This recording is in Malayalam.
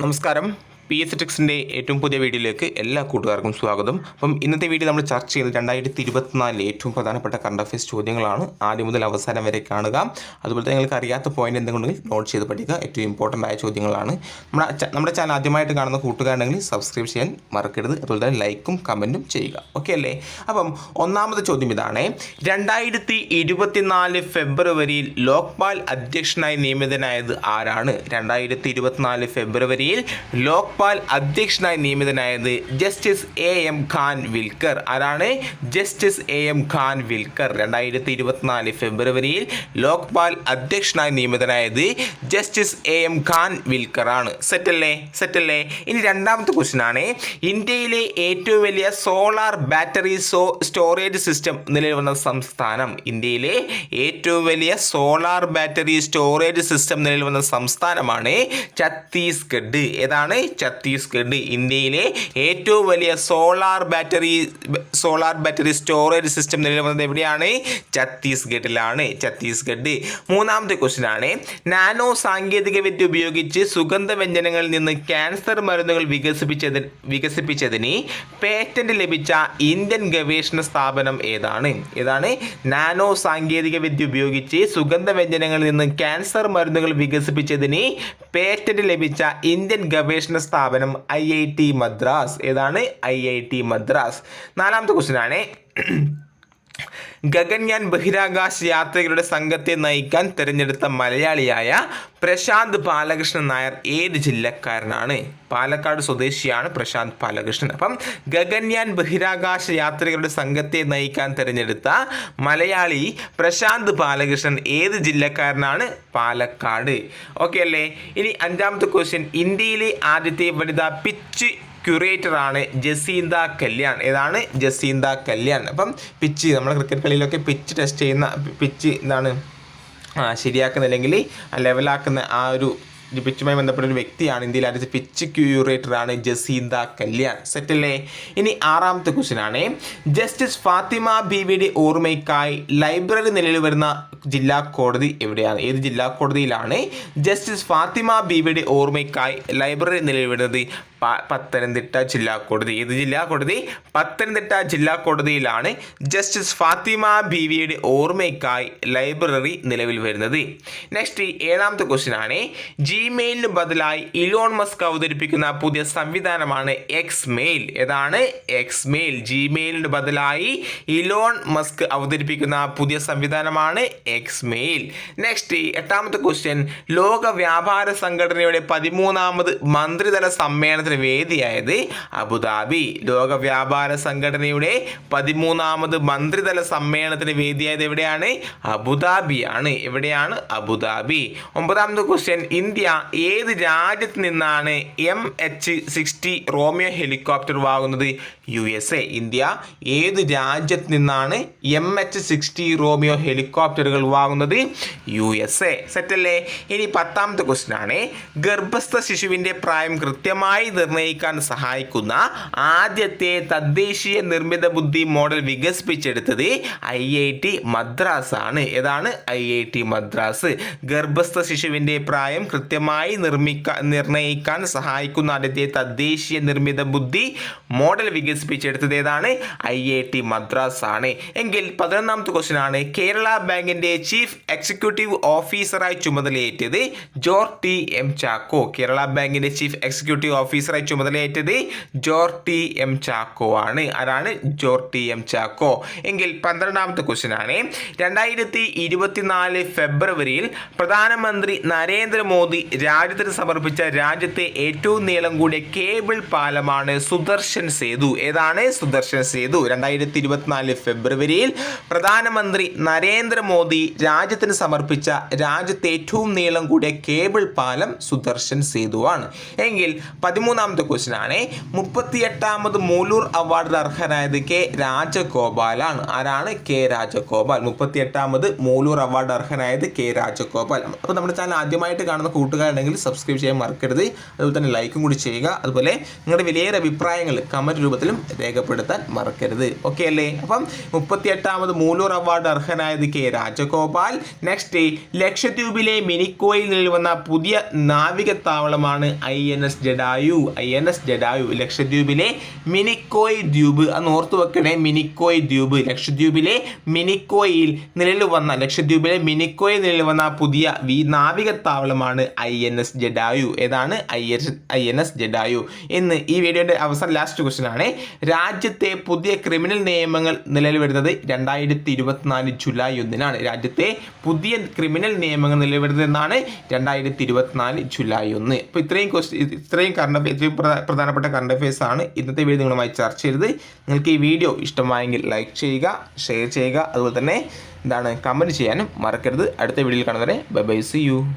നമസ്കാരം. പി എസ് ടെക്സിന്റെ ഏറ്റവും പുതിയ വീഡിയോയിലേക്ക് എല്ലാ കൂട്ടുകാർക്കും സ്വാഗതം. അപ്പം ഇന്നത്തെ വീഡിയോ നമ്മൾ ചർച്ച ചെയ്യുന്നത് രണ്ടായിരത്തി ഇരുപത്തിനാലിലെ ഏറ്റവും പ്രധാനപ്പെട്ട കറണ്ട് അഫയേഴ്സ് ചോദ്യങ്ങളാണ്. ആദ്യം മുതൽ അവസാനം വരെ കാണുക. അതുപോലെ തന്നെ നിങ്ങൾക്ക് അറിയാത്ത പോയിന്റ് എന്തെങ്കിലും നോട്ട് ചെയ്ത് പഠിക്കുക. ഏറ്റവും ഇമ്പോർട്ടന്റ് ആയ ചോദ്യങ്ങളാണ്. നമ്മുടെ നമ്മുടെ ചാനൽ ആദ്യമായിട്ട് കാണുന്ന കൂട്ടുകാരുണ്ടെങ്കിൽ സബ്സ്ക്രൈബ് ചെയ്യാൻ മറക്കരുത്. അതുപോലെ തന്നെ ലൈക്കും കമന്റും ചെയ്യുക. ഓക്കെ അല്ലേ? അപ്പം ഒന്നാമത്തെ ചോദ്യം ഇതാണ്. രണ്ടായിരത്തി ഇരുപത്തിനാല് ഫെബ്രുവരിയിൽ ലോക്പാൽ അധ്യക്ഷനായി നിയമിതനായത് ആരാണ്? രണ്ടായിരത്തി ഇരുപത്തിനാല് ഫെബ്രുവരിയിൽ ലോക്പാൽ അധ്യക്ഷനായി നിയമിതനായത് justice A M Khanwilkar. ആരാണ്? Justice A M Khanwilkar. രണ്ടായിരത്തി ഇരുപത്തിനാല് ഫെബ്രുവരിയിൽ ലോക്പാൽ അധ്യക്ഷനായി നിയമിതനായത് justice A M Khanwilkar ആണ്. സെറ്റല്ലേ? സെറ്റല്ലേ? ഇനി രണ്ടാമത്തെ ക്വസ്റ്റ്യൻ ആണ്. ഇന്ത്യയിലെ ഏറ്റവും വലിയ solar battery so storage system നിലവിൽ വന്ന സംസ്ഥാനം. ഇന്ത്യയിലെ ഏറ്റവും വലിയ സോളാർ ബാറ്ററി സ്റ്റോറേജ് സിസ്റ്റം നിലവിൽ വന്ന സംസ്ഥാനമാണ് ഛത്തീസ്ഗഡ്. ഏതാണ്? ഛത്തീസ്ഗഡ് ഇന്ത്യയിലെ ഏറ്റവും വലിയ solar battery solar battery storage system നിലവിൽ വന്നത് എവിടെയാണ്? ഛത്തീസ്ഗഡിലാണ്. ഛത്തീസ്ഗഡ് മൂന്നാമത്തെ ക്വസ്റ്റ്യൻ ആണ് നാനോ സാങ്കേതിക വിദ്യ ഉപയോഗിച്ച് സുഗന്ധ വ്യഞ്ജനങ്ങളിൽ നിന്ന് ക്യാൻസർ മരുന്നുകൾ വികസിപ്പിച്ചതിന് വികസിപ്പിച്ചതിന് പേറ്റന്റ് ലഭിച്ച ഇന്ത്യൻ ഗവേഷണ സ്ഥാപനം ഏതാണ്? ഏതാണ്? നാനോ സാങ്കേതിക വിദ്യ ഉപയോഗിച്ച് സുഗന്ധ വ്യഞ്ജനങ്ങളിൽ നിന്ന് ക്യാൻസർ മരുന്നുകൾ വികസിപ്പിച്ചതിന് പേറ്റന്റ് ലഭിച്ച ഇന്ത്യൻ ഗവേഷണ സ്ഥാപനം ഐ ഐ ടി മദ്രാസ്. ഏതാണ് ഐ ഐ ടി മദ്രാസ്? നാലാമത്തെ ക്വസ്റ്റ്യൻ ആണ്. ഗഗൻയാൻ ബഹിരാകാശ യാത്രികരുടെ സംഘത്തെ നയിക്കാൻ തിരഞ്ഞെടുത്ത മലയാളിയായ പ്രശാന്ത് ബാലകൃഷ്ണൻ നായർ ഏത് ജില്ലക്കാരനാണ്? പാലക്കാട് സ്വദേശിയാണ് പ്രശാന്ത് ബാലകൃഷ്ണൻ. അപ്പം ഗഗൻയാൻ ബഹിരാകാശ യാത്രികരുടെ സംഘത്തെ നയിക്കാൻ തിരഞ്ഞെടുത്ത മലയാളി പ്രശാന്ത് ബാലകൃഷ്ണൻ ഏത് ജില്ലക്കാരനാണ്? പാലക്കാട്. ഓക്കെ അല്ലേ? ഇനി അഞ്ചാമത്തെ ക്വസ്റ്റ്യൻ ഇന്ത്യയിലെ ആദ്യത്തെ വനിതാ പിച്ച് ക്യൂറേറ്റർ ആണ് ജസീന്ത കല്യാൺ. ഏതാണ്? ജസീന്ത കല്യാൺ. അപ്പം പിച്ച് നമ്മൾ ക്രിക്കറ്റ് കളിയിലൊക്കെ പിച്ച് ടെസ്റ്റ് ചെയ്യുന്ന പിച്ച് എന്താണ്? ആ ശരിയാക്കുന്ന അല്ലെങ്കിൽ ലെവലാക്കുന്ന ആ ഒരു പിച്ചുമായി ബന്ധപ്പെട്ട ഒരു വ്യക്തിയാണ് ഇന്ത്യയിൽ ആദ്യത്തെ പിച്ച് ക്യൂറേറ്റർ ആണ് ജസീന്ത കല്യാൺ. സെറ്റല്ലേ? ഇനി ആറാമത്തെ ക്വസ്റ്റ്യൻ ആണ് ജസ്റ്റിസ് ഫാത്തിമ ബീവിയുടെ ഓർമ്മയ്ക്കായി ലൈബ്രറി നിലയിൽ വരുന്ന ജില്ലാ കോടതി എവിടെയാണ്? ഏത് ജില്ലാ കോടതിയിലാണ് ജസ്റ്റിസ് ഫാത്തിമ ബീവിയുടെ ഓർമ്മയ്ക്കായി ലൈബ്രറി നിലയിൽ വരുന്നത്? പത്തനംതിട്ട ജില്ലാ കോടതി. ഏത് ജില്ലാ കോടതി? പത്തനംതിട്ട ജില്ലാ കോടതിയിലാണ് ജസ്റ്റിസ് ഫാത്തിമ ബീവിയുടെ ഓർമ്മയ്ക്കായി ലൈബ്രറി നിലവിൽ വരുന്നത്. നെക്സ്റ്റ് ഏഴാമത്തെ ക്വസ്റ്റ്യൻ ആണ് ജിമെയിലിന് ബദലായി ഇലോൺ മസ്ക് അവതരിപ്പിക്കുന്ന പുതിയ സംവിധാനമാണ് എക്സ് മെയിൽ ഏതാണ്? എക്സ് മെയിൽ ജിമെയിലിന് ബദലായി ഇലോൺ മസ്ക് അവതരിപ്പിക്കുന്ന പുതിയ സംവിധാനമാണ് എക്സ് മെയിൽ നെക്സ്റ്റ് എട്ടാമത്തെ ക്വസ്റ്റ്യൻ ലോക വ്യാപാര സംഘടനയുടെ പതിമൂന്നാമത് മന്ത്രിതല സമ്മേളനത്തിന് വേദിയായത് അബുദാബി. ലോക വ്യാപാര സംഘടനയുടെ പതിമൂന്നാമത് മന്ത്രിതല സമ്മേളനത്തിന് വേദിയായത് എവിടെയാണ്? അബുദാബിയാണ്. എവിടെയാണ്? അബുദാബി. ഒമ്പതാമത്തെ ക്വസ്റ്റ്യൻ ഇന്ത്യ ഏത് രാജ്യത്ത് നിന്നാണ് M H sixty Romeo helicopter വാങ്ങുന്നത്? യു എസ് എ ഇന്ത്യ ഏത് രാജ്യത്ത് നിന്നാണ് എം എച്ച് സിക്സ്റ്റി റോമിയോ ഹെലികോപ്റ്ററുകൾ വാങ്ങുന്നത്? യു എസ് എ സെറ്റല്ലേ? ഇനി പത്താമത്തെ ക്വസ്റ്റ്യൻ ആണ് ഗർഭസ്ഥ ശിശുവിന്റെ പ്രായം കൃത്യമായി നിർണയിക്കാൻ സഹായിക്കുന്ന ആദ്യത്തെ തദ്ദേശീയ നിർമ്മിത ബുദ്ധി മോഡൽ വികസിപ്പിച്ചെടുത്തത് ഐ ഐ ടി മദ്രാസ് ആണ് ഏതാണ്? I I T Madras. ഗർഭസ്ഥ ശിശുവിന്റെ പ്രായം കൃത്യമായി നിർമ്മിക്കാൻ നിർണയിക്കാൻ സഹായിക്കുന്ന ആദ്യത്തെ തദ്ദേശീയ നിർമ്മിത ബുദ്ധി മോഡൽ വികസിപ്പിച്ചെടുത്തത് ഏതാണ് ഐ ഐ ടി മദ്രാസ് ആണ് എങ്കിൽ പതിനൊന്നാമത്തെ ക്വസ്റ്റ്യൻ ആണ് കേരള ബാങ്കിന്റെ ചീഫ് എക്സിക്യൂട്ടീവ് ഓഫീസറായി ചുമതലയേറ്റത് ജോർ ടി എം ചാക്കോ. കേരള ബാങ്കിന്റെ ചീഫ് എക്സിക്യൂട്ടീവ് ഓഫീസറായി ചുമതലയേറ്റത് ജോർ ടി എം ചാക്കോ ആണ്. ആരാണ്? ജോർ ടി എം ചാക്കോ. എങ്കിൽ പന്ത്രണ്ടാമത്തെ ക്വസ്റ്റ്യൻ ആണ് രണ്ടായിരത്തി ഇരുപത്തിനാല് ഫെബ്രുവരിയിൽ പ്രധാനമന്ത്രി നരേന്ദ്രമോദി രാജ്യത്തിന് സമർപ്പിച്ച രാജ്യത്തെ ഏറ്റവും നീളം കൂടിയ കേബിൾ പാലമാണ് സുദർശൻ സേതു. ഏതാണ് സുദർശൻ സേതു? രണ്ടായിരത്തി ഇരുപത്തിനാല് ഫെബ്രുവരിയിൽ പ്രധാനമന്ത്രി നരേന്ദ്രമോദി രാജ്യത്തിന് സമർപ്പിച്ച രാജ്യത്തെ ഏറ്റവും നീളം കൂടിയ കേബിൾ പാലം സുദർശൻ സേതുവാണ്. എങ്കിൽ പതിമൂന്നാമത്തെ ക്വസ്റ്റ്യൻ ആണ് മുപ്പത്തിയെട്ടാമത് മൂലൂർ അവാർഡ് അർഹനായത് കെ രാജഗോപാലാണ്. ആരാണ്? കെ രാജഗോപാൽ. മുപ്പത്തിയെട്ടാമത് മൂലൂർ അവാർഡ് അർഹനായത് കെ രാജഗോപാൽ. അപ്പോൾ നമ്മുടെ ചാനൽ ആദ്യമായിട്ട് കാണുന്ന കൂട്ടുകാർ കൂട്ടുകാരുണ്ടെങ്കിൽ സബ്സ്ക്രൈബ് ചെയ്യാൻ മറക്കരുത്. അതുപോലെ തന്നെ ലൈക്കും കൂടി ചെയ്യുക. അതുപോലെ നിങ്ങളുടെ വിലയേറെ അഭിപ്രായങ്ങൾ കമന്റ് രൂപത്തിലും രേഖപ്പെടുത്താൻ മറക്കരുത്. ഓക്കെ അല്ലേ? അപ്പം മുപ്പത്തിയെട്ടാമത് മൂലൂർ അവാർഡ് അർഹനായത് കെ രാജഗോപാൽ. നെക്സ്റ്റ് ലക്ഷദ്വീപിലെ മിനിക്കോയിൽ നിലവിൽ പുതിയ നാവികത്താവളമാണ് I N S Jatayu. I N S Jatayu ലക്ഷദ്വീപിലെ മിനിക്കോയ് ദ്വീപ്. അന്ന് ഓർത്തു വെക്കണേ. മിനിക്കോയ് ദ്വീപ് ലക്ഷദ്വീപിലെ മിനിക്കോയിൽ നിലവിൽ വന്ന ലക്ഷദ്വീപിലെ മിനിക്കോയിൽ നിലവിൽ വന്ന പുതിയ വി നാവികത്താവളമാണ് എൻ എസ് ജഡായു ഏതാണ്? I S I N S Jatayu എന്ന് ഈ വീഡിയോയുടെ അവസാന ലാസ്റ്റ് ക്വസ്റ്റ്യൻ ആണ്. രാജ്യത്തെ പുതിയ ക്രിമിനൽ നിയമങ്ങൾ നിലവിൽ വരുന്നത് രണ്ടായിരത്തി ഇരുപത്തിനാല് ജൂലൈ ഒന്നിനാണ്. രാജ്യത്തെ പുതിയ ക്രിമിനൽ നിയമങ്ങൾ നിലവിൽ വരുന്നത് എന്നാണ് രണ്ടായിരത്തി ഇരുപത്തിനാല് ജൂലൈ ഒന്ന്. അപ്പോൾ ഇത്രയും ക്വസ്റ്റ്യൻ ഇത്രയും കറണ്ട് അഫേഴ്സ് ഇത്രയും പ്രധാ- പ്രധാനപ്പെട്ട കറണ്ട് അഫേഴ്സ് ആണ് ഇന്നത്തെ വീഡിയോ നിങ്ങളുമായി ചർച്ച ചെയ്തത്. നിങ്ങൾക്ക് ഈ വീഡിയോ ഇഷ്ടമായെങ്കിൽ ലൈക്ക് ചെയ്യുക ഷെയർ ചെയ്യുക. അതുപോലെ തന്നെ എന്താണ് കമന്റ് ചെയ്യാനും മറക്കരുത്. അടുത്ത വീഡിയോയിൽ കാണുന്നവരെ ബൈ ബൈ സി യു